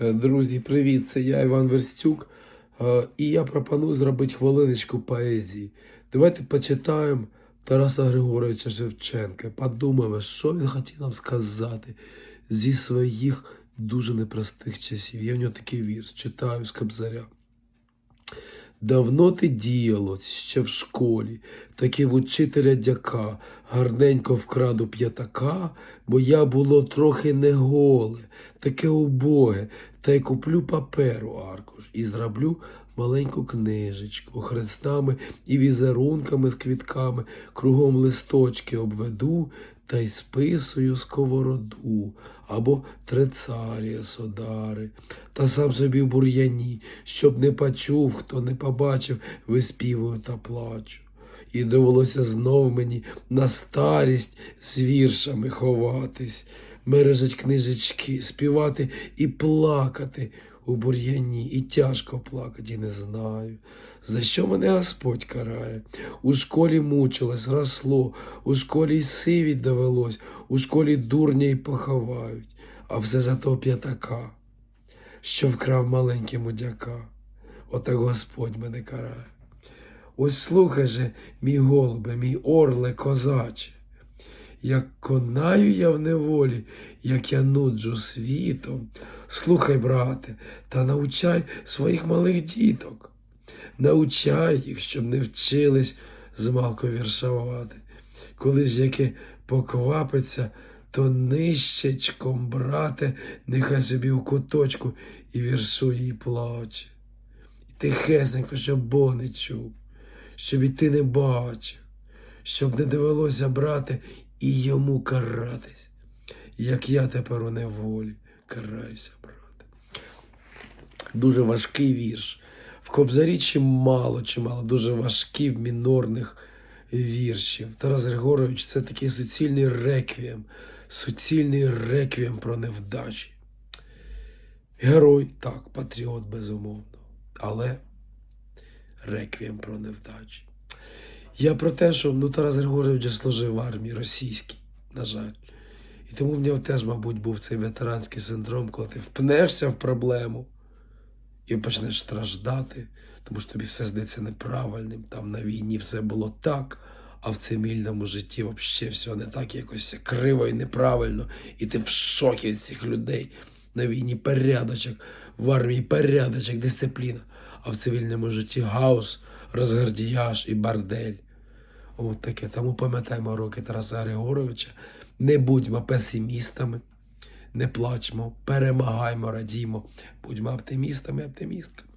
Е, Друзі, привіт! Це я Іван Верстюк. Е, І я пропоную зробити хвилиночку поезії. Давайте почитаємо Тараса Григоровича Шевченка. Подумаємо, що він хотів нам сказати зі своїх дуже непростих часів. Я в нього такий вірш, читаю з Кобзаря. Давно ти діялось ще в школі, таки в учителя дяка, гарненько вкраду п'ятака, бо я було трохи не голе, таке убоге, та й куплю паперу аркуш і зроблю маленьку книжечку, хрестами і візерунками з квітками, кругом листочки обведу та й списую сковороду або трицарія содари, та сам собі в бур'яні, щоб не почув, хто не побачив, виспівую та плачу. І довелося знов мені на старість з віршами ховатись, мережать книжечки, співати і плакати у бур'яні, і тяжко плакати, і не знаю. За що мене Господь карає? У школі мучилось, росло, у школі й сивіть довелось, у школі дурня й поховають, а все за того п'ятака, що вкрав маленький мудяка. Отак Господь мене карає. Ось слухай же, мій голубе, мій орле козаче, як конаю я в неволі, як я нуджу світом. Слухай, брате, та научай своїх малих діток. Научай їх, щоб не вчились змалку віршувати. Коли ж яке поквапиться, то нищечком, брате, нехай собі у куточку і віршує і плаче. І тихесненько, щоб Бог не чув, щоб і ти не бачив, щоб не довелося брати і йому каратись, як я тепер у неволі караюся, брате. Дуже важкий вірш. В Кобзарі чимало, чимало, дуже важкі в мінорних віршів. Тарас Григорович це такий суцільний реквієм, суцільний реквієм про невдачі. Герой, так, патріот, безумовно, але реквієм про невдачі. Я про те, що ну, Тарас Григорович служив в армії російській, на жаль. І тому в нього теж, мабуть, був цей ветеранський синдром, коли ти впнешся в проблему і почнеш страждати, тому що тобі все здається неправильним. Там на війні все було так, а в цивільному житті взагалі все не так, якось криво і неправильно. І ти в шокі від цих людей. На війні порядочок, в армії порядочок, дисципліна, а в цивільному житті гаус, розгардіяж і бардель. От таке. Тому пам'ятаємо роки Тараса Григоровича. Не будьмо песимістами, не плачмо, перемагаймо, радімо, будьмо оптимістами, оптимістками.